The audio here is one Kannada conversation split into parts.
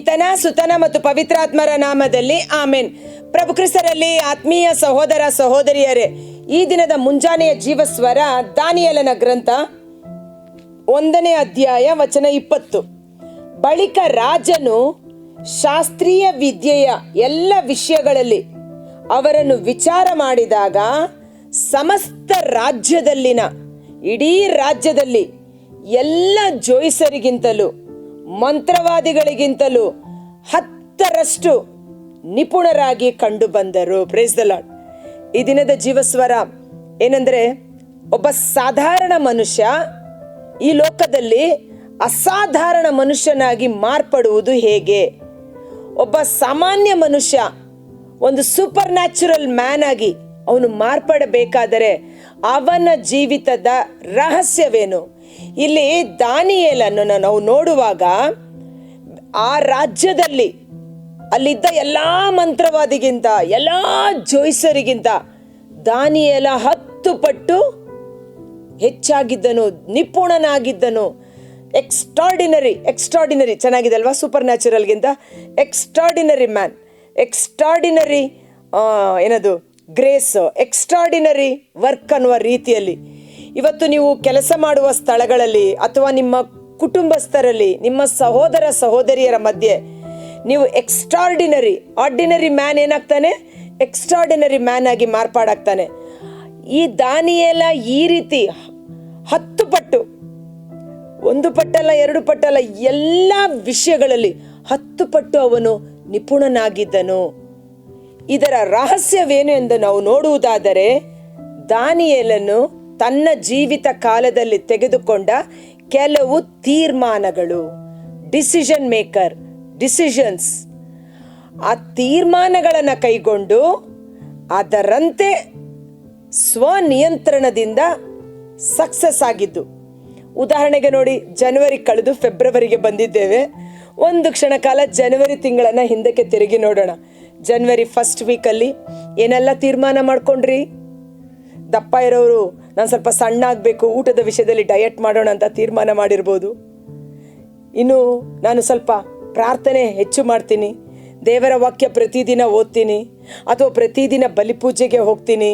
ಪಿತನ, ಸುತನ ಮತ್ತು ಪವಿತ್ರಾತ್ಮರ ನಾಮದಲ್ಲಿ ಆಮೇನ್. ಪ್ರಭು ಕ್ರಿಸ್ತರಲ್ಲಿ ಆತ್ಮೀಯ ಸಹೋದರ ಸಹೋದರಿಯರೇ, ಈ ದಿನದ ಮುಂಜಾನೆಯ ಜೀವಸ್ವರ ದಾನಿಯಲನ ಗ್ರಂಥ ಒಂದನೇ ಅಧ್ಯಾಯ ವಚನ ಇಪ್ಪತ್ತು. ಬಳಿಕ ರಾಜನು ಶಾಸ್ತ್ರೀಯ ವಿದ್ಯೆಯ ಎಲ್ಲ ವಿಷಯಗಳಲ್ಲಿ ಅವರನ್ನು ವಿಚಾರ ಮಾಡಿದಾಗ ಸಮಸ್ತ ರಾಜ್ಯದಲ್ಲಿನ, ಇಡೀ ರಾಜ್ಯದಲ್ಲಿ ಎಲ್ಲ ಜೋಯಿಸರಿಗಿಂತಲೂ ಮಂತ್ರವಾದಿಗಳಿಗಿಂತಲೂ ಹತ್ತರಷ್ಟು ನಿಪುಣರಾಗಿ ಕಂಡು ಬಂದರು. ಪ್ರೇಸ್ ದ ಲಾರ್ಡ್ ಈ ದಿನದ ಜೀವಸ್ವರ ಏನಂದ್ರೆ, ಒಬ್ಬ ಸಾಧಾರಣ ಮನುಷ್ಯ ಈ ಲೋಕದಲ್ಲಿ ಅಸಾಧಾರಣ ಮನುಷ್ಯನಾಗಿ ಮಾರ್ಪಡುವುದು ಹೇಗೆ? ಒಬ್ಬ ಸಾಮಾನ್ಯ ಮನುಷ್ಯ ಒಂದು ಸೂಪರ್ ನ್ಯಾಚುರಲ್ ಮ್ಯಾನ್ ಆಗಿ ಅವನು ಮಾರ್ಪಡಬೇಕಾದರೆ ಅವನ ಜೀವಿತದ ರಹಸ್ಯವೇನು? ಇಲ್ಲಿ ದಾನಿಯೇಲನ್ನು ನಾವು ನೋಡುವಾಗ ಆ ರಾಜ್ಯದಲ್ಲಿ ಅಲ್ಲಿದ್ದ ಎಲ್ಲ ಮಂತ್ರವಾದಿಗಿಂತ, ಎಲ್ಲಾ ಜೋಯಿಸರಿಗಿಂತ ದಾನಿಯೇಲ ಹತ್ತು ಪಟ್ಟು ಹೆಚ್ಚಾಗಿದ್ದನು, ನಿಪುಣನಾಗಿದ್ದನು. ಎಕ್ಸ್ಟ್ರಾಡಿನರಿ ಎಕ್ಸ್ಟ್ರಾಡಿನರಿ ಚೆನ್ನಾಗಿದೆ ಅಲ್ವಾ? ಸೂಪರ್ ನ್ಯಾಚುರಲ್ಗಿಂತ ಎಕ್ಸ್ಟ್ರಾಡಿನರಿ ಮ್ಯಾನ್ ಎಕ್ಸ್ಟ್ರಾಡಿನರಿ ಏನದು? ಗ್ರೇಸ್ ಎಕ್ಸ್ಟ್ರಾಡಿನರಿ ವರ್ಕ್ ಅನ್ನುವ ರೀತಿಯಲ್ಲಿ. ಇವತ್ತು ನೀವು ಕೆಲಸ ಮಾಡುವ ಸ್ಥಳಗಳಲ್ಲಿ ಅಥವಾ ನಿಮ್ಮ ಕುಟುಂಬಸ್ಥರಲ್ಲಿ, ನಿಮ್ಮ ಸಹೋದರ ಸಹೋದರಿಯರ ಮಧ್ಯೆ ನೀವು ಎಕ್ಸ್ಟ್ರಾರ್ಡಿನರಿ ಆರ್ಡಿನರಿ ಮ್ಯಾನ್ ಏನಾಗ್ತಾನೆ? ಎಕ್ಸ್ಟ್ರಾರ್ಡಿನರಿ ಮ್ಯಾನ್ ಆಗಿ ಮಾರ್ಪಾಡಾಗ್ತಾನೆ. ಈ ದಾನಿಯೆಲ್ಲ ಈ ರೀತಿ ಹತ್ತು ಪಟ್ಟು, ಒಂದು ಪಟ್ಟಲ್ಲ, ಎರಡು ಪಟ್ಟಲ್ಲ, ಎಲ್ಲ ವಿಷಯಗಳಲ್ಲಿ ಹತ್ತು ಪಟ್ಟು ಅವನು ನಿಪುಣನಾಗಿದ್ದನು. ಇದರ ರಹಸ್ಯವೇನು ಎಂದು ನಾವು ನೋಡುವುದಾದರೆ, ದಾನಿಯೇಲನು ತನ್ನ ಜೀವಿತ ಕಾಲದಲ್ಲಿ ತೆಗೆದುಕೊಂಡ ಕೆಲವು ತೀರ್ಮಾನಗಳು. ಡಿಸಿಷನ್ ಮೇಕರ್ ಡಿಸಿಷನ್ಸ್ ಆ ತೀರ್ಮಾನಗಳನ್ನು ಕೈಗೊಂಡು ಅದರಂತೆ ಸ್ವನಿಯಂತ್ರಣದಿಂದ ಸಕ್ಸಸ್ ಆಗಿದ್ದು. ಉದಾಹರಣೆಗೆ ನೋಡಿ ಜನವರಿ ಕಳೆದು ಫೆಬ್ರವರಿಗೆ ಬಂದಿದ್ದೇವೆ. ಒಂದು ಕ್ಷಣ ಕಾಲ ಜನವರಿ ತಿಂಗಳನ್ನ ಹಿಂದಕ್ಕೆ ತಿರುಗಿ ನೋಡೋಣ. ಜನವರಿ ಫಸ್ಟ್ ವೀಕಲ್ಲಿ ಏನೆಲ್ಲ ತೀರ್ಮಾನ ಮಾಡ್ಕೊಂಡ್ರಿ? ದಪ್ಪ ಇರೋರು ನಾನು ಸ್ವಲ್ಪ ಸಣ್ಣ ಆಗಬೇಕು ಊಟದ ವಿಷಯದಲ್ಲಿ ಡಯಟ್ ಮಾಡೋಣ ಅಂತ ತೀರ್ಮಾನ ಮಾಡಿರ್ಬೋದು. ಇನ್ನು ನಾನು ಸ್ವಲ್ಪ ಪ್ರಾರ್ಥನೆ ಹೆಚ್ಚು ಮಾಡ್ತೀನಿ. ದೇವರ ವಾಕ್ಯ ಪ್ರತಿದಿನ ಓದ್ತೀನಿ. ಅಥವಾ ಪ್ರತಿದಿನ ಬಲಿಪೂಜೆಗೆ ಹೋಗ್ತೀನಿ.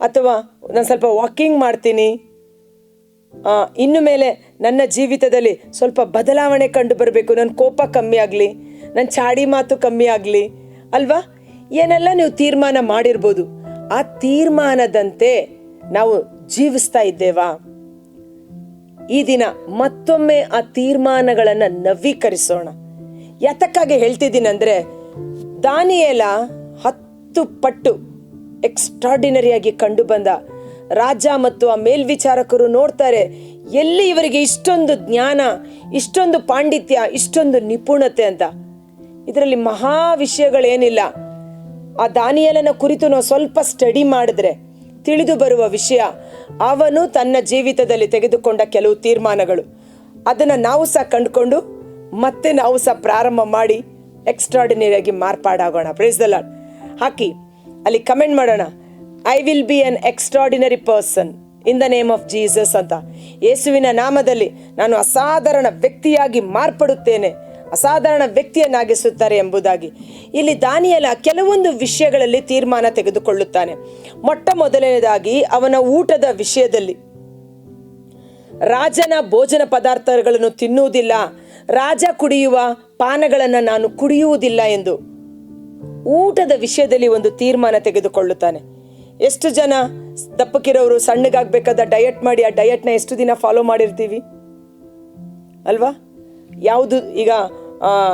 ಅಥವಾ ನಾನು ಸ್ವಲ್ಪ ವಾಕಿಂಗ್ ಮಾಡ್ತೀನಿ. ಇನ್ನು ಮೇಲೆ ನನ್ನ ಜೀವಿತದಲ್ಲಿ ಸ್ವಲ್ಪ ಬದಲಾವಣೆ ಕಂಡು ಬರಬೇಕು. ನನ್ನ ಕೋಪ ಕಮ್ಮಿ ಆಗಲಿ ನನ್ನ ಚಾಡಿ ಮಾತು ಕಮ್ಮಿ ಆಗಲಿ, ಅಲ್ವಾ? ಏನೆಲ್ಲ ನೀವು ತೀರ್ಮಾನ ಮಾಡಿರ್ಬೋದು. ಆ ತೀರ್ಮಾನದಂತೆ ನಾವು ಜೀವಿಸ್ತಾ ಇದ್ದೇವಾ? ಈ ದಿನ ಮತ್ತೊಮ್ಮೆ ಆ ತೀರ್ಮಾನಗಳನ್ನು ನವೀಕರಿಸೋಣ. ಯಾತಕ್ಕಾಗಿ ಹೇಳ್ತಿದ್ದೀನಿ ಅಂದರೆ ದಾನಿಯೇಲ ಹತ್ತು ಪಟ್ಟು ಎಕ್ಸ್ಟ್ರಾರ್ಡಿನರಿಯಾಗಿ ಕಂಡು ಬಂದ ರಾಜ ಮತ್ತು ಆ ಮೇಲ್ವಿಚಾರಕರು ನೋಡ್ತಾರೆ, ಎಲ್ಲಿ ಇವರಿಗೆ ಇಷ್ಟೊಂದು ಜ್ಞಾನ, ಇಷ್ಟೊಂದು ಪಾಂಡಿತ್ಯ, ಇಷ್ಟೊಂದು ನಿಪುಣತೆ ಅಂತ. ಇದರಲ್ಲಿ ಮಹಾ ವಿಷಯಗಳೇನಿಲ್ಲ. ಆ ದಾನಿಯಲನ ಕುರಿತು ನಾವು ಸ್ವಲ್ಪ ಸ್ಟಡಿ ಮಾಡಿದ್ರೆ ತಿಳಿದು ಬರುವ ವಿಷಯ, ಅವನು ತನ್ನ ಜೀವಿತದಲ್ಲಿ ತೆಗೆದುಕೊಂಡ ಕೆಲವು ತೀರ್ಮಾನಗಳು. ಅದನ್ನು ನಾವು ಸಹ ಕಂಡುಕೊಂಡು, ಮತ್ತೆ ನಾವು ಸಹ ಪ್ರಾರಂಭ ಮಾಡಿ ಎಕ್ಸ್ಟ್ರಾಡಿನರಿಯಾಗಿ ಮಾರ್ಪಾಡಾಗೋಣ. ಪ್ರೇಸ್ ದ ಲಾರ್ಡ್ ಹಾಕಿ, ಅಲ್ಲಿ ಕಮೆಂಟ್ ಮಾಡೋಣ. I will be an extraordinary person in the name of Jesus ಅಂತ. ಯೇಸುವಿನ ನಾಮದಲ್ಲಿ ನಾನು ಅಸಾಧಾರಣ ವ್ಯಕ್ತಿಯಾಗಿ ಮಾರ್ಪಡುತ್ತೇನೆ. ಅಸಾಧಾರಣ ವ್ಯಕ್ತಿಯನ್ನಾಗಿಸುತ್ತಾರೆ ಎಂಬುದಾಗಿ. ಇಲ್ಲಿ ದಾನಿಯಲ ಕೆಲವೊಂದು ವಿಷಯಗಳಲ್ಲಿ ತೀರ್ಮಾನ ತೆಗೆದುಕೊಳ್ಳುತ್ತಾನೆ. ಮೊಟ್ಟ ಮೊದಲನೇದಾಗಿ ಅವನ ಊಟದ ವಿಷಯದಲ್ಲಿ. ರಾಜನ ಭೋಜನ ಪದಾರ್ಥಗಳನ್ನು ತಿನ್ನುವುದಿಲ್ಲ. ರಾಜ ಕುಡಿಯುವ ಪಾನಗಳನ್ನು ನಾನು ಕುಡಿಯುವುದಿಲ್ಲ ಎಂದು. ಊಟದ ವಿಷಯದಲ್ಲಿ ಒಂದು ತೀರ್ಮಾನ ತೆಗೆದುಕೊಳ್ಳುತ್ತಾನೆ. ಎಷ್ಟು ಜನ ದಪ್ಪಕ್ಕಿರೋರು ಸಣ್ಣಗಾಗಬೇಕಾದ ಡಯಟ್ ಮಾಡಿ, ಆ ಡಯಟ್ನ ಎಷ್ಟು ದಿನ ಫಾಲೋ ಮಾಡಿರ್ತೀವಿ? ಅಲ್ವಾ? ಯಾವುದು ಈಗ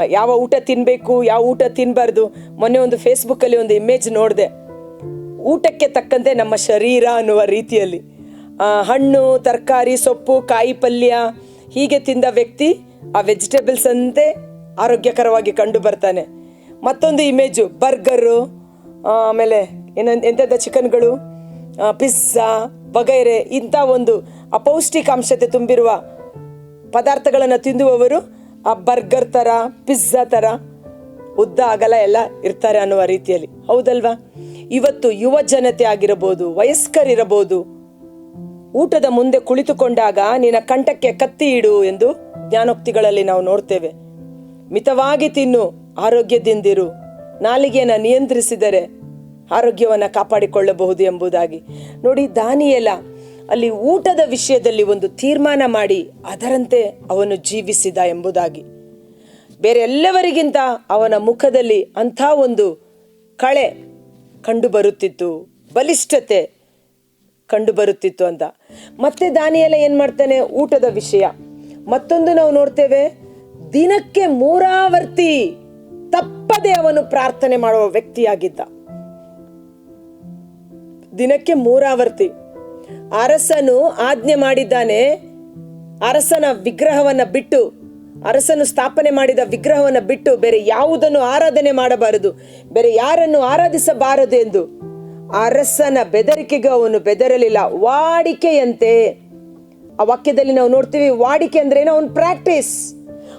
ಯಾವ ಊಟ ತಿನ್ನಬೇಕು ಯಾವ ಊಟ ತಿನ್ನಬಾರ್ದು ಮೊನ್ನೆ ಒಂದು ಫೇಸ್ಬುಕ್ಕಲ್ಲಿ ಒಂದು ಇಮೇಜ್ ನೋಡಿದೆ. ಊಟಕ್ಕೆ ತಕ್ಕಂತೆ ನಮ್ಮ ಶರೀರ ಅನ್ನುವ ರೀತಿಯಲ್ಲಿ. ಹಣ್ಣು, ತರಕಾರಿ, ಸೊಪ್ಪು, ಕಾಯಿ ಪಲ್ಯ, ಹೀಗೆ ತಿಂದ ವ್ಯಕ್ತಿ ಆ ವೆಜಿಟೇಬಲ್ಸ್ ಅಂತೆ ಆರೋಗ್ಯಕರವಾಗಿ ಕಂಡು ಬರ್ತಾನೆ. ಮತ್ತೊಂದು ಇಮೇಜು ಬರ್ಗರು ಆಮೇಲೆ ಏನಂತ ಎಂಥೆಂಥ ಚಿಕನ್ಗಳು ಪಿಜ್ಜಾ ವಗೈರೆ ಇಂಥ ಒಂದು ಅಪೌಷ್ಟಿಕಾಂಶತೆ ತುಂಬಿರುವ ಪದಾರ್ಥಗಳನ್ನು ತಿಂದುವವರು ಆ ಬರ್ಗರ್ ಥರ ಪಿಜ್ಜಾ ಥರ ಉದ್ದ ಆಗಲ್ಲ ಎಲ್ಲ ಇರ್ತಾರೆ ಅನ್ನುವ ರೀತಿಯಲ್ಲಿ. ಹೌದಲ್ವಾ? ಇವತ್ತು ಯುವ ಜನತೆ ಆಗಿರಬಹುದು, ವಯಸ್ಕರಿರಬಹುದು, ಊಟದ ಮುಂದೆ ಕುಳಿತುಕೊಂಡಾಗ ನಿನ್ನ ಕಂಠಕ್ಕೆ ಕತ್ತಿ ಇಡು ಎಂದು ಜ್ಞಾನೋಕ್ತಿಗಳಲ್ಲಿ ನಾವು ನೋಡ್ತೇವೆ. ಮಿತವಾಗಿ ತಿನ್ನು, ಆರೋಗ್ಯದಿಂದಿರು, ನಾಲಿಗೆಯನ್ನು ನಿಯಂತ್ರಿಸಿದರೆ ಆರೋಗ್ಯವನ್ನು ಕಾಪಾಡಿಕೊಳ್ಳಬಹುದು ಎಂಬುದಾಗಿ. ನೋಡಿ, ದಾನಿಯೆಲ್ಲ ಅಲ್ಲಿ ಊಟದ ವಿಷಯದಲ್ಲಿ ಒಂದು ತೀರ್ಮಾನ ಮಾಡಿ ಅದರಂತೆ ಅವನು ಜೀವಿಸಿದ ಎಂಬುದಾಗಿ. ಬೇರೆ ಎಲ್ಲವರಿಗಿಂತ ಅವನ ಮುಖದಲ್ಲಿ ಅಂಥ ಒಂದು ಕಳೆ ಕಂಡುಬರುತ್ತಿತ್ತು, ಬಲಿಷ್ಠತೆ ಕಂಡು ಬರುತ್ತಿತ್ತು ಅಂತ. ಮತ್ತೆ ದಾನಿಯೆಲ್ಲ ಏನು ಮಾಡ್ತಾನೆ? ಊಟದ ವಿಷಯ. ಮತ್ತೊಂದು ನಾವು ನೋಡ್ತೇವೆ, ದಿನಕ್ಕೆ ಮೂರಾವರ್ತಿ ತಪ್ಪದೆ ಅವನು ಪ್ರಾರ್ಥನೆ ಮಾಡುವ ವ್ಯಕ್ತಿಯಾಗಿದ್ದ. ದಿನಕ್ಕೆ ಮೂರಾವರ್ತಿ. ಅರಸನು ಆಜ್ಞೆ ಮಾಡಿದ್ದಾನೆ. ಅರಸನ ವಿಗ್ರಹವನ್ನ ಬಿಟ್ಟು, ಅರಸನು ಸ್ಥಾಪನೆ ಮಾಡಿದ ವಿಗ್ರಹವನ್ನ ಬಿಟ್ಟು ಬೇರೆ ಯಾವುದನ್ನು ಆರಾಧನೆ ಮಾಡಬಾರದು, ಬೇರೆ ಯಾರನ್ನು ಆರಾಧಿಸಬಾರದು ಎಂದು ಅರಸನ ಬೆದರಿಕೆಗೆ ಅವನು ಬೆದರಲಿಲ್ಲ. ವಾಡಿಕೆಯಂತೆ, ಆ ವಾಕ್ಯದಲ್ಲಿ ನಾವು ನೋಡ್ತೀವಿ, ವಾಡಿಕೆ ಅಂದ್ರೆ ಏನೋ? ಅವನು ಪ್ರಾಕ್ಟೀಸ್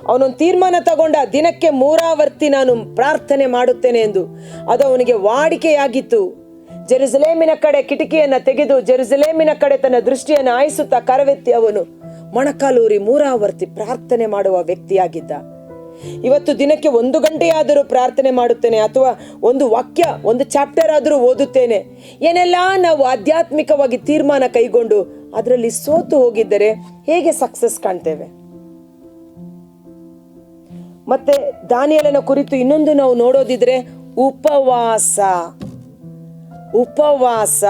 ಅವನೊಂದು ತೀರ್ಮಾನ ತಗೊಂಡ, ದಿನಕ್ಕೆ ಮೂರಾವರ್ತಿ ನಾನು ಪ್ರಾರ್ಥನೆ ಮಾಡುತ್ತೇನೆ ಎಂದು. ಅದು ಅವನಿಗೆ ವಾಡಿಕೆಯಾಗಿತ್ತು. ಜೆರುಸಲೇಮಿನ ಕಡೆ ಕಿಟಕಿಯನ್ನ ತೆಗೆದು ಜೆರುಸಲೇಮಿನ ಕಡೆ ತನ್ನ ದೃಷ್ಟಿಯನ್ನು ಆಯಿಸುತ್ತಾ ಕರವೆತ್ತಿ ಅವನು ಮೊಣಕಾಲೂರಿ ಮೂರಾವರ್ತಿ ಪ್ರಾರ್ಥನೆ ಮಾಡುವ ವ್ಯಕ್ತಿಯಾಗಿದ್ದ. ಇವತ್ತು ದಿನಕ್ಕೆ ಒಂದು ಗಂಟೆಯಾದರೂ ಪ್ರಾರ್ಥನೆ ಮಾಡುತ್ತೇನೆ ಅಥವಾ ಒಂದು ವಾಕ್ಯ, ಒಂದು ಚಾಪ್ಟರ್ ಆದರೂ ಓದುತ್ತೇನೆ. ಏನೆಲ್ಲ ನಾವು ಆಧ್ಯಾತ್ಮಿಕವಾಗಿ ತೀರ್ಮಾನ ಕೈಗೊಂಡು ಅದರಲ್ಲಿ ಸೋತು ಹೋಗಿದ್ದರೆ ಹೇಗೆ ಸಕ್ಸಸ್ ಕಾಣ್ತೇವೆ? ಮತ್ತೆ ದಾನಿಯಲನ ಕುರಿತು ಇನ್ನೊಂದು ನಾವು ನೋಡೋದಿದ್ರೆ ಉಪವಾಸ. ಉಪವಾಸ,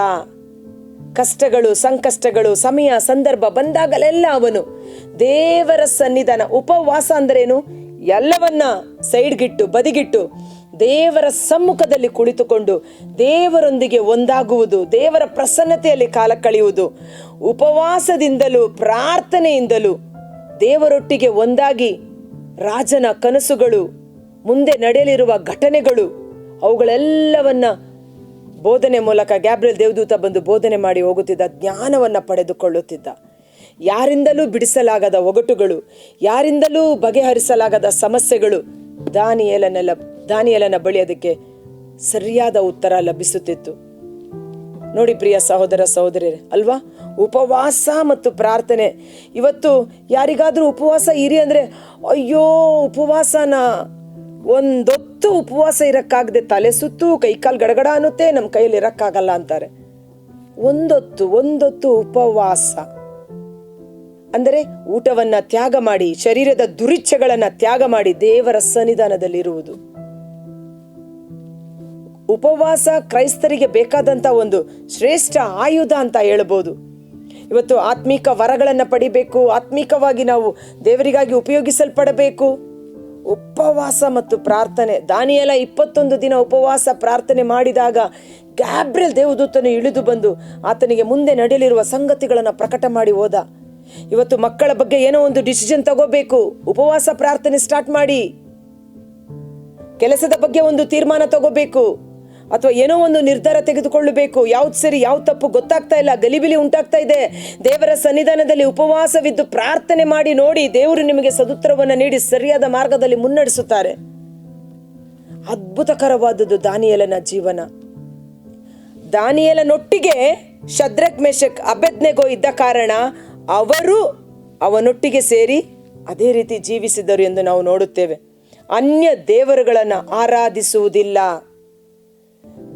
ಕಷ್ಟಗಳು, ಸಂಕಷ್ಟಗಳು, ಸಮಯ, ಸಂದರ್ಭ ಬಂದಾಗಲೆಲ್ಲ ಅವನು ದೇವರ ಸನ್ನಿಧಾನ. ಉಪವಾಸ ಅಂದ್ರೇನು? ಎಲ್ಲವನ್ನ ಸೈಡ್ಗಿಟ್ಟು, ಬದಿಗಿಟ್ಟು ದೇವರ ಸಮ್ಮುಖದಲ್ಲಿ ಕುಳಿತುಕೊಂಡು ದೇವರೊಂದಿಗೆ ಒಂದಾಗುವುದು, ದೇವರ ಪ್ರಸನ್ನತೆಯಲ್ಲಿ ಕಾಲ ಕಳೆಯುವುದು. ಉಪವಾಸದಿಂದಲೂ, ಪ್ರಾರ್ಥನೆಯಿಂದಲೂ ದೇವರೊಟ್ಟಿಗೆ ಒಂದಾಗಿ ರಾಜನ ಕನಸುಗಳು, ಮುಂದೆ ನಡೆಯಲಿರುವ ಘಟನೆಗಳು, ಅವುಗಳೆಲ್ಲವನ್ನ ಬೋಧನೆ ಮೂಲಕ ಗ್ಯಾಬ್ರಿಯಲ್ ದೇವದೂತ ಬಂದು ಬೋಧನೆ ಮಾಡಿ ಹೋಗುತ್ತಿದ್ದ, ಜ್ಞಾನವನ್ನು ಪಡೆದುಕೊಳ್ಳುತ್ತಿದ್ದ. ಯಾರಿಂದಲೂ ಬಿಡಿಸಲಾಗದ ಒಗಟುಗಳು, ಯಾರಿಂದಲೂ ಬಗೆಹರಿಸಲಾಗದ ಸಮಸ್ಯೆಗಳು ದಾನಿಯಲನೆಲ್ಲ, ದಾನಿಯಲನ ಬಳಿ ಅದಕ್ಕೆ ಸರಿಯಾದ ಉತ್ತರ ಲಭಿಸುತ್ತಿತ್ತು. ನೋಡಿ ಪ್ರಿಯ ಸಹೋದರ ಸಹೋದರಿಯರೇ, ಅಲ್ವಾ? ಉಪವಾಸ ಮತ್ತು ಪ್ರಾರ್ಥನೆ. ಇವತ್ತು ಯಾರಿಗಾದರೂ ಉಪವಾಸ ಇರಿ ಅಂದ್ರೆ, ಅಯ್ಯೋ, ಉಪವಾಸನ ಒಂದೊತ್ತು ಉಪವಾಸ ಇರಕ್ಕಾಗದೆ ತಲೆ ಸುತ್ತು ಕೈಕಾಲು ಗಡಗಡ ಅನ್ನುತ್ತೆ ನಮ್ಮ ಕೈಯಲ್ಲಿ ಇರಕ್ಕಾಗಲ್ಲ ಅಂತಾರೆ. ಒಂದೊತ್ತು ಒಂದೊತ್ತು ಉಪವಾಸ. ಅಂದರೆ ಊಟವನ್ನ ತ್ಯಾಗ ಮಾಡಿ, ಶರೀರದ ದುರಿಚ್ಛೆಗಳನ್ನ ತ್ಯಾಗ ಮಾಡಿ ದೇವರ ಸನ್ನಿಧಾನದಲ್ಲಿ ಇರುವುದು ಉಪವಾಸ ಕ್ರೈಸ್ತರಿಗೆ ಬೇಕಾದಂತ ಒಂದು ಶ್ರೇಷ್ಠ ಆಯುಧ ಅಂತ ಹೇಳ್ಬೋದು. ಇವತ್ತು ಆತ್ಮಿಕ ವರಗಳನ್ನು ಪಡಿಬೇಕು, ಆತ್ಮಿಕವಾಗಿ ನಾವು ದೇವರಿಗಾಗಿ ಉಪಯೋಗಿಸಲ್ಪಡಬೇಕು. ಉಪವಾಸ ಮತ್ತು ಪ್ರಾರ್ಥನೆ. ದಾನಿಯೆಲ್ಲ ಇಪ್ಪತ್ತೊಂದು ದಿನ ಉಪವಾಸ ಪ್ರಾರ್ಥನೆ ಮಾಡಿದಾಗ ಗ್ಯಾಬ್ರಿಯಲ್ ದೇವದೂತನು ಇಳಿದು ಬಂದು ಆತನಿಗೆ ಮುಂದೆ ನಡೆಯಲಿರುವ ಸಂಗತಿಗಳನ್ನು ಪ್ರಕಟ ಮಾಡಿ ಹೋದ. ಇವತ್ತು ಮಕ್ಕಳ ಬಗ್ಗೆ ಏನೋ ಒಂದು ಡಿಸಿಷನ್ ತಗೋಬೇಕು. ಉಪವಾಸ ಪ್ರಾರ್ಥನೆ ಸ್ಟಾರ್ಟ್ ಮಾಡಿ. ಕೆಲಸದ ಬಗ್ಗೆ ಒಂದು ತೀರ್ಮಾನ ತಗೋಬೇಕು. ಅಥವಾ ಏನೋ ಒಂದು ನಿರ್ಧಾರ ತೆಗೆದುಕೊಳ್ಳಬೇಕು. ಯಾವ್ದು ಸರಿ ಯಾವ ತಪ್ಪು ಗೊತ್ತಾಗ್ತಾ ಇಲ್ಲ. ಗಲಿಬಿಲಿ ಉಂಟಾಗ್ತಾ ಇದೆ. ದೇವರ ಸನ್ನಿಧಾನದಲ್ಲಿ ಉಪವಾಸವಿದ್ದು ಪ್ರಾರ್ಥನೆ ಮಾಡಿ ನೋಡಿ ದೇವರು ನಿಮಗೆ ಸದುತ್ತರವನ್ನು ನೀಡಿ ಸರಿಯಾದ ಮಾರ್ಗದಲ್ಲಿ ಮುನ್ನಡೆಸುತ್ತಾರೆ. ಅದ್ಭುತಕರವಾದದ್ದು ದಾನಿಯಲನ ಜೀವನ. ದಾನಿಯಲನೊಟ್ಟಿಗೆ ಶದ್ರಕ್ ಮೇಷಕ್ ಅಬೆದ್ನೆಗೋ ಇದ್ದ ಕಾರಣ ಅವರು ಅವನೊಟ್ಟಿಗೆ ಸೇರಿ ಅದೇ ರೀತಿ ಜೀವಿಸಿದರು ಎಂದು ನಾವು ನೋಡುತ್ತೇವೆ. ಅನ್ಯ ದೇವರುಗಳನ್ನು ಆರಾಧಿಸುವುದಿಲ್ಲ.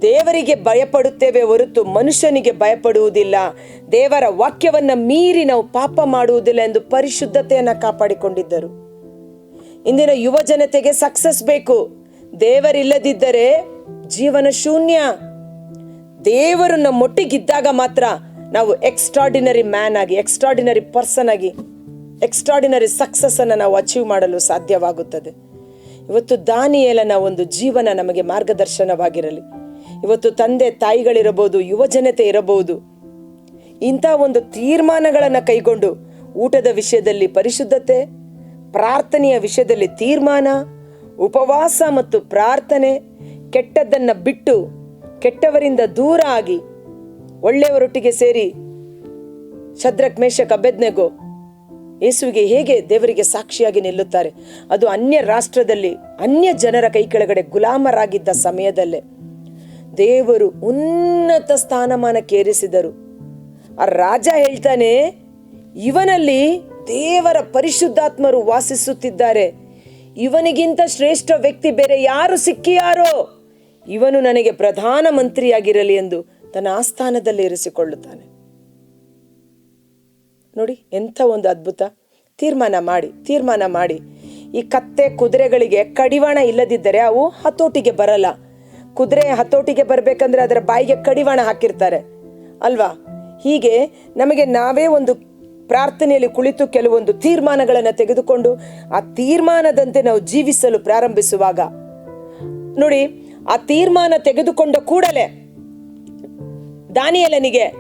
ದೇವರಿಗೆ ಭಯಪಡುತ್ತೇವೆ ಹೊರತು ಮನುಷ್ಯನಿಗೆ ಭಯಪಡುವುದಿಲ್ಲ. ದೇವರ ವಾಕ್ಯವನ್ನ ಮೀರಿ ನಾವು ಪಾಪ ಮಾಡುವುದಿಲ್ಲ ಎಂದು ಪರಿಶುದ್ಧತೆಯನ್ನು ಕಾಪಾಡಿಕೊಂಡಿದ್ದರು. ಇಂದಿನ ಯುವ ಜನತೆಗೆ ಸಕ್ಸಸ್ ಬೇಕು. ದೇವರಿಲ್ಲದಿದ್ದರೆ ಜೀವನ ಶೂನ್ಯ. ದೇವರು ನಮ್ಮೊಟ್ಟಿಗಿದ್ದಾಗ ಮಾತ್ರ ನಾವು ಎಕ್ಸ್ಟ್ರಾಡಿನರಿ ಮ್ಯಾನ್ ಆಗಿ ಎಕ್ಸ್ಟ್ರಾಡಿನರಿ ಪರ್ಸನ್ ಆಗಿ ಎಕ್ಸ್ಟ್ರಾಡಿನರಿ ಸಕ್ಸಸ್ಸನ್ನು ನಾವು ಅಚೀವ್ ಮಾಡಲು ಸಾಧ್ಯವಾಗುತ್ತದೆ. ಇವತ್ತು ದಾನಿಯೇಲನ ಒಂದು ಜೀವನ ನಮಗೆ ಮಾರ್ಗದರ್ಶನವಾಗಿರಲಿ. ಇವತ್ತು ತಂದೆ ತಾಯಿಗಳಿರಬಹುದು, ಯುವ ಜನತೆ ಇರಬಹುದು. ಇಂಥ ಒಂದು ತೀರ್ಮಾನಗಳನ್ನು ಕೈಗೊಂಡು ಊಟದ ವಿಷಯದಲ್ಲಿ ಪರಿಶುದ್ಧತೆ, ಪ್ರಾರ್ಥನೆಯ ವಿಷಯದಲ್ಲಿ ತೀರ್ಮಾನ, ಉಪವಾಸ ಮತ್ತು ಪ್ರಾರ್ಥನೆ ಕೆಟ್ಟದ್ದನ್ನು ಬಿಟ್ಟು ಕೆಟ್ಟವರಿಂದ ದೂರ ಆಗಿ ಒಳ್ಳೆಯವರೊಟ್ಟಿಗೆ ಸೇರಿ ಶದ್ರಕ್ ಮೇಷಕ್ ಕಬ್ಬೆದ್ನೆಗೋ ಯೇಸುವಿಗೆ ಹೇಗೆ ದೇವರಿಗೆ ಸಾಕ್ಷಿಯಾಗಿ ನಿಲ್ಲುತ್ತಾರೆ? ಅದು ಅನ್ಯ ರಾಷ್ಟ್ರದಲ್ಲಿ ಅನ್ಯ ಜನರ ಕೈ ಕೆಳಗಡೆ ಗುಲಾಮರಾಗಿದ್ದ ಸಮಯದಲ್ಲೇ. ದೇವರು ಉನ್ನತ ಸ್ಥಾನಮಾನಕ್ಕೇರಿಸಿದರು. ಆ ರಾಜ ಹೇಳ್ತಾನೆ, ಇವನಲ್ಲಿ ದೇವರ ಪರಿಶುದ್ಧಾತ್ಮರು ವಾಸಿಸುತ್ತಿದ್ದಾರೆ. ಇವನಿಗಿಂತ ಶ್ರೇಷ್ಠ ವ್ಯಕ್ತಿ ಬೇರೆ ಯಾರು ಸಿಕ್ಕಿಯಾರೋ, ಇವನು ನನಗೆ ಪ್ರಧಾನ ಮಂತ್ರಿಯಾಗಿರಲಿ ಎಂದು ತನ್ನ ಆಸ್ಥಾನದಲ್ಲಿ ಇರಿಸಿಕೊಳ್ಳುತ್ತಾನೆ. ನೋಡಿ, ಎಂಥ ಒಂದು ಅದ್ಭುತ. ತೀರ್ಮಾನ ಮಾಡಿ ತೀರ್ಮಾನ ಮಾಡಿ. ಈ ಕತ್ತೆ ಕುದುರೆಗಳಿಗೆ ಕಡಿವಾಣ ಇಲ್ಲದಿದ್ದರೆ ಅವು ಹತೋಟಿಗೆ ಬರಲ್ಲ. ಕುದುರೆ ಹತೋಟಿಗೆ ಬರಬೇಕಂದ್ರೆ ಅದರ ಬಾಯಿಗೆ ಕಡಿವಾಣ ಹಾಕಿರ್ತಾರೆ. ಅಲ್ವಾ? ಹೀಗೆ ನಮಗೆ ನಾವೇ ಒಂದು ಪ್ರಾರ್ಥನೆಯಲ್ಲಿ ಕುಳಿತು ಕೆಲವೊಂದು ತೀರ್ಮಾನಗಳನ್ನು ತೆಗೆದುಕೊಂಡು ಆ ತೀರ್ಮಾನದಂತೆ ನಾವು ಜೀವಿಸಲು ಪ್ರಾರಂಭಿಸುವಾಗ. ನೋಡಿ, ಆ ತೀರ್ಮಾನ ತೆಗೆದುಕೊಂಡ ಕೂಡಲೇ ದಾನಿಯಲನಿಗೆ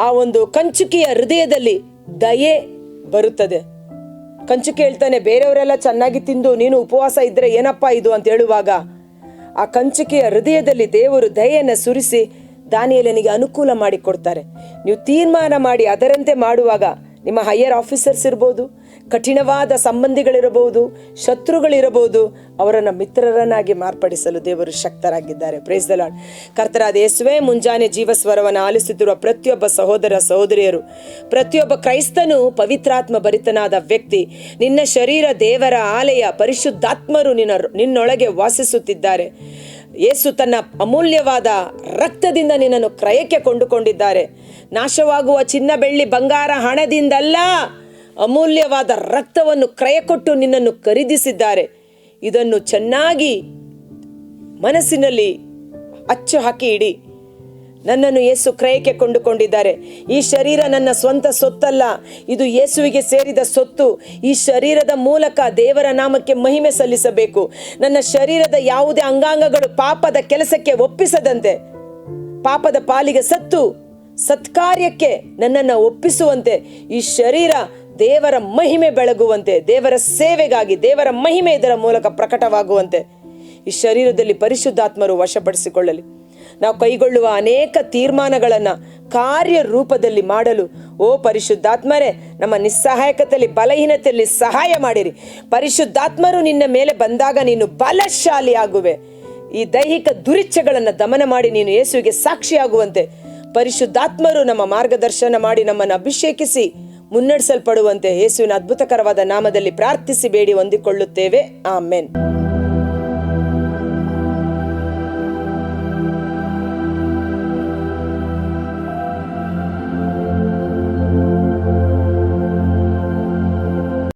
ಆ ಒಂದು ಕಂಚುಕಿಯ ಹೃದಯದಲ್ಲಿ ದಯೆ ಬರುತ್ತದೆ. ಕಂಚುಕಿ ಹೇಳ್ತಾನೆ, ಬೇರೆಯವರೆಲ್ಲ ಚೆನ್ನಾಗಿ ತಿಂದು, ನೀನು ಉಪವಾಸ ಇದ್ರೆ ಏನಪ್ಪಾ ಇದು? ಅಂತ ಹೇಳುವಾಗ ಆ ಕಂಚಿಕೆಯ ಹೃದಯದಲ್ಲಿ ದೇವರು ದಯೆಯನ್ನು ಸುರಿಸಿ ದಾನಿಯಲನಿಗೆ ಅನುಕೂಲ ಮಾಡಿಕೊಡ್ತಾರೆ. ನೀವು ತೀರ್ಮಾನ ಮಾಡಿ ಅದರಂತೆ ಮಾಡುವಾಗ ನಿಮ್ಮ ಹೈಯರ್ ಆಫೀಸರ್ಸ್ ಇರ್ಬೋದು, ಕಠಿಣವಾದ ಸಂಬಂಧಿಗಳಿರಬಹುದು, ಶತ್ರುಗಳಿರಬಹುದು, ಅವರನ್ನು ಮಿತ್ರರನ್ನಾಗಿ ಮಾರ್ಪಡಿಸಲು ದೇವರು ಶಕ್ತರಾಗಿದ್ದಾರೆ. ಪ್ರೇಸ್ ದ ಲಾರ್ಡ್ ಕರ್ತರಾದ ಯೇಸುವೆ, ಮುಂಜಾನೆ ಜೀವಸ್ವರವನ್ನು ಆಲಿಸುತ್ತಿರುವ ಪ್ರತಿಯೊಬ್ಬ ಸಹೋದರ ಸಹೋದರಿಯರು, ಪ್ರತಿಯೊಬ್ಬ ಕ್ರೈಸ್ತನು ಪವಿತ್ರಾತ್ಮ ಭರಿತನಾದ ವ್ಯಕ್ತಿ, ನಿನ್ನ ಶರೀರ ದೇವರ ಆಲಯ ಪರಿಶುದ್ಧಾತ್ಮರು ನಿನ್ನ ನಿನ್ನೊಳಗೆ ವಾಸಿಸುತ್ತಿದ್ದಾರೆ. ಯೇಸು ತನ್ನ ಅಮೂಲ್ಯವಾದ ರಕ್ತದಿಂದ ನಿನ್ನನ್ನು ಕ್ರಯಕ್ಕೆ ಕೊಂಡುಕೊಂಡಿದ್ದಾರೆ. ನಾಶವಾಗುವ ಚಿನ್ನ ಬೆಳ್ಳಿ ಬಂಗಾರ ಹಣದಿಂದಲ್ಲ ಅಮೂಲ್ಯವಾದ ರಕ್ತವನ್ನು ಕ್ರಯ ಕೊಟ್ಟು ನಿನ್ನನ್ನು ಖರೀದಿಸಿದ್ದಾರೆ. ಇದನ್ನು ಚೆನ್ನಾಗಿ ಮನಸ್ಸಿನಲ್ಲಿ ಅಚ್ಚು ಹಾಕಿ ಇಡಿ. ನನ್ನನ್ನು ಯೇಸು ಕ್ರಯಕ್ಕೆ ಕೊಂಡುಕೊಂಡಿದ್ದಾರೆ. ಈ ಶರೀರ ನನ್ನ ಸ್ವಂತ ಸೊತ್ತಲ್ಲ. ಇದು ಯೇಸುವಿಗೆ ಸೇರಿದ ಸೊತ್ತು. ಈ ಶರೀರದ ಮೂಲಕ ದೇವರ ನಾಮಕ್ಕೆ ಮಹಿಮೆ ಸಲ್ಲಿಸಬೇಕು. ನನ್ನ ಶರೀರದ ಯಾವುದೇ ಅಂಗಾಂಗಗಳು ಪಾಪದ ಕೆಲಸಕ್ಕೆ ಒಪ್ಪಿಸದಂತೆ, ಪಾಪದ ಪಾಲಿಗೆ ಸತ್ತು, ಸತ್ಕಾರ್ಯಕ್ಕೆ ನನ್ನನ್ನು ಒಪ್ಪಿಸುವಂತೆ, ಈ ಶರೀರ ದೇವರ ಮಹಿಮೆ ಬೆಳಗುವಂತೆ, ದೇವರ ಸೇವೆಗಾಗಿ, ದೇವರ ಮಹಿಮೆ ಇದರ ಮೂಲಕ ಪ್ರಕಟವಾಗುವಂತೆ, ಈ ಶರೀರದಲ್ಲಿ ಪರಿಶುದ್ಧಾತ್ಮರು ವಶಪಡಿಸಿಕೊಳ್ಳಲಿ. ನಾವು ಕೈಗೊಳ್ಳುವ ಅನೇಕ ತೀರ್ಮಾನಗಳನ್ನು ಕಾರ್ಯರೂಪದಲ್ಲಿ ಮಾಡಲು, ಓ ಪರಿಶುದ್ಧಾತ್ಮರೇ, ನಮ್ಮ ನಿಸ್ಸಹಾಯಕತೆಯಲ್ಲಿ, ಬಲಹೀನತೆಯಲ್ಲಿ ಸಹಾಯ ಮಾಡಿರಿ. ಪರಿಶುದ್ಧಾತ್ಮರು ನಿನ್ನ ಮೇಲೆ ಬಂದಾಗ ನೀನು ಬಲಶಾಲಿ ಆಗುವೆ ಈ ದೈಹಿಕ ದುರಿಚ್ಛೆಗಳನ್ನು ದಮನ ಮಾಡಿ ನೀನು ಯೇಸುವಿಗೆ ಸಾಕ್ಷಿಯಾಗುವಂತೆ. ಪರಿಶುದ್ಧಾತ್ಮರು ನಮ್ಮ ಮಾರ್ಗದರ್ಶನ ಮಾಡಿ ನಮ್ಮನ್ನು ಅಭಿಷೇಕಿಸಿ, ಮುನ್ನಡೆಸಲ್ಪಡುವಂತೆ ಯೇಸುವಿನ ಅದ್ಭುತಕರವಾದ ನಾಮದಲ್ಲಿ ಪ್ರಾರ್ಥಿಸಿ, ಬೇಡಿ ಹೊಂದಿಕೊಳ್ಳುತ್ತೇವೆ. ಆಮೆನ್.